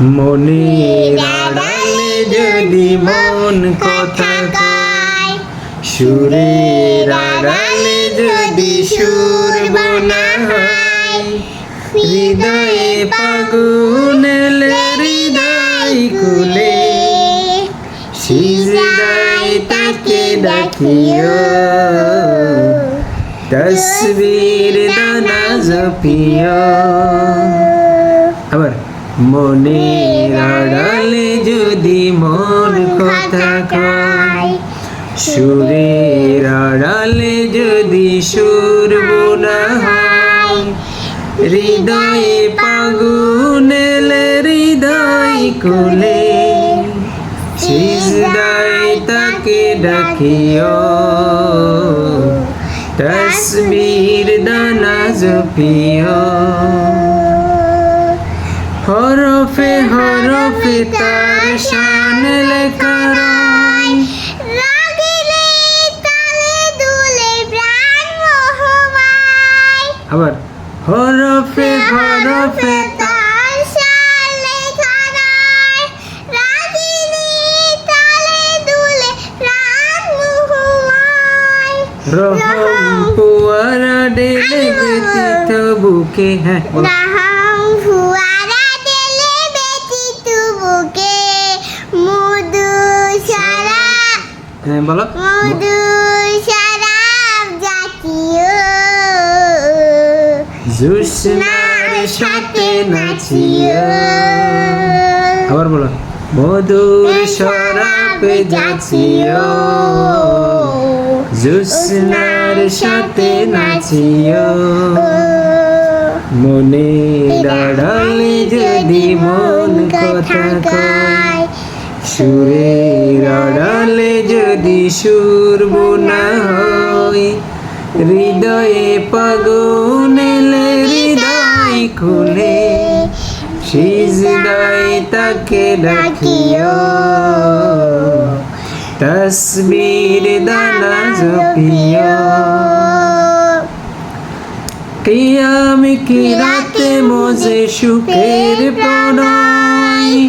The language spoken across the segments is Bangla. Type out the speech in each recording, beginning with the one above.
মনের আড়ালে যদি মন কথা কয় সুরের আড়ালে যদি সুর বোনা হয় হৃদয়ে এলে হৃদয় কুলে সিজদায় তাকে ডাকিও। তসবির দানা জপিও। আবার। মনের আড়ালে যদি মন কথা কয় সুরের আড়ালে যদি সুর বোনা হয় হৃদয়ে পাগুন হৃদয় কুলে সিজদায় তাকে ডাকিও। তসবির দানা জপিও। তার শান লেখা রয় রাগিলে তালে দুলে প্রাণ মোহমায়। আবার হরফে হরফে তার তালে দুলে প্রাণ মোহমায়। রহম পুয়ারা ডেলে ব্যতীত বুকে হ্যাঁ বলো। জাতীয়। জুসনার সাথে নাচিও। আবার বলো। মধুর শরাবে যাচিও জুসনার সাথে নাচিও। মনে আড়ালে যদি মন কথা কয় আড়ালে যদি সুর বোনা হয়, হৃদয়ে পাগুন এলে হৃদয় খুলে। সিজদায় তাকে ডাকিও। তসবির দানা জপিও। কিয়াম কি রাতে মোজে সুখের প্রণয়।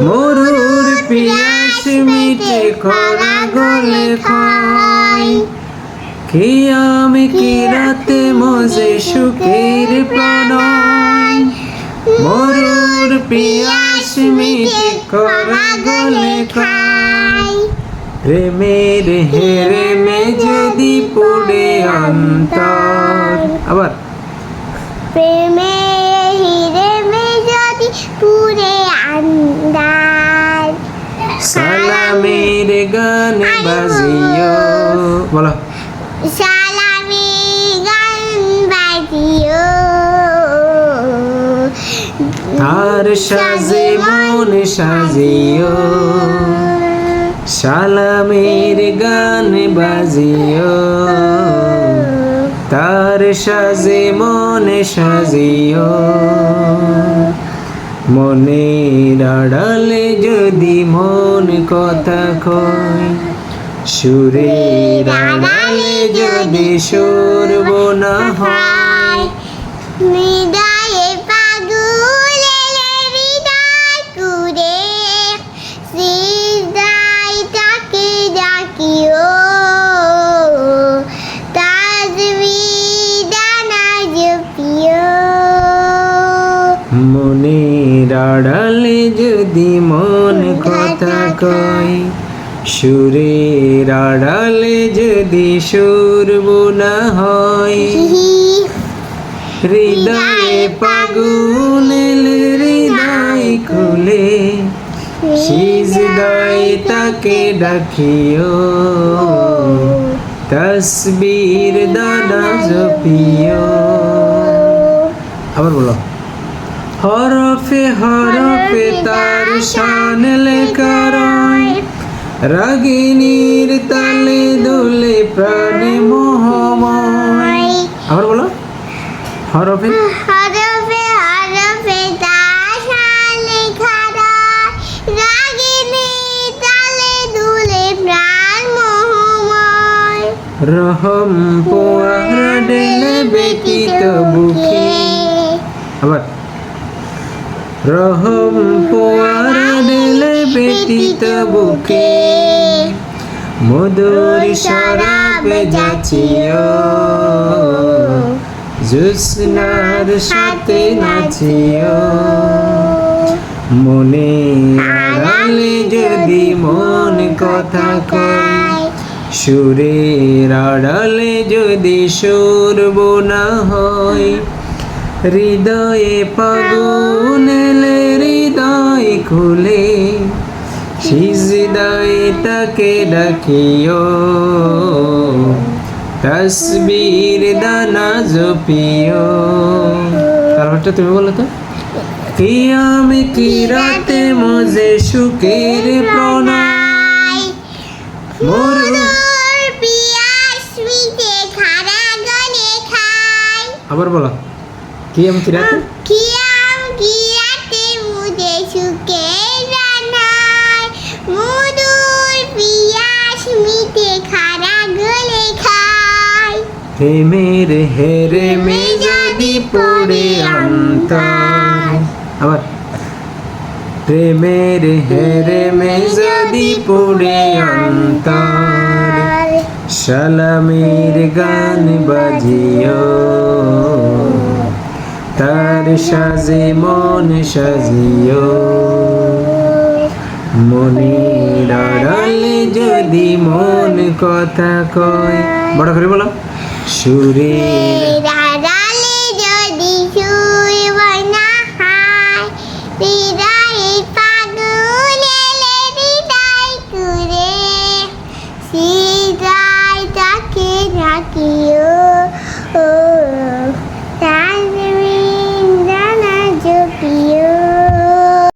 মরুর পিয়াস মিটে খরা গলে খায় কিয়াম কি রাতে মোজে সুখের প্রণয়? মরুর পিয়াস মিটে খরা গলে খায় প্রেমের হেরে মে যদি পড়ে অন্তর। আবার। প্রেমে হিরে মে যদি পুরে আন্দার সালামের গান বাজিও। বলো। সালামি গান বাজিও। তার সাজে মন সাজিও। সালামের গান বাজিও। তার সাজে মন সাজিও। মনের আড়ালে যদি মন কথা কয় সুরের আড়ালে যদি সুর বোনা হয় আড়ালে যদি মন কথা কয় সুরের আড়ালে যদি সুর বোনা হয়। হৃদয়ে পাগুন হৃদয় খুলে। সিজদায় তাকে ডাকিও। তসবির দানা জপিও। আবার বলো। হরফে হরফে তার শান লেখা রয় রাগিনীর তালে দোলে প্রাণে মোহময়। আবার বলো। হরফে হরফে হরফে তার লেখা তালে দুলে প্রাণ মোহময়। রহম পোয়ার ডেলে ব্যতীত বুকে। আবার রহম পোয়ার দিলে ব্যতীত বুকে। মধুর শরাব যাচিও জুসনার সাথে নাচিও। মনে আড়ালে যদি মন কথা কয়, সুরের আড়ালে যদি সুর বোনা হয়, হৃদয়ে পাগুন খুলে সিজদায় তাকে ডাকিও। তসবির দানা জপিও। তারপরটা তুমি বলো তো? কিয়াম কি রাতে মজে সুখের প্রণয়। মোর আবার বলো। কিয়াম কি রাতে? কিয়াম প্রেমের হেরে মে যদি পড়ে অন্তর। আবার প্রেমের হেরে মে যদি পড়ে অন্তর। সালামের গান বাজিও। তার সাজে মন সাজিও। মনির আড়ালে যদি মন কথা কয়, বড় করে বলো। সুরের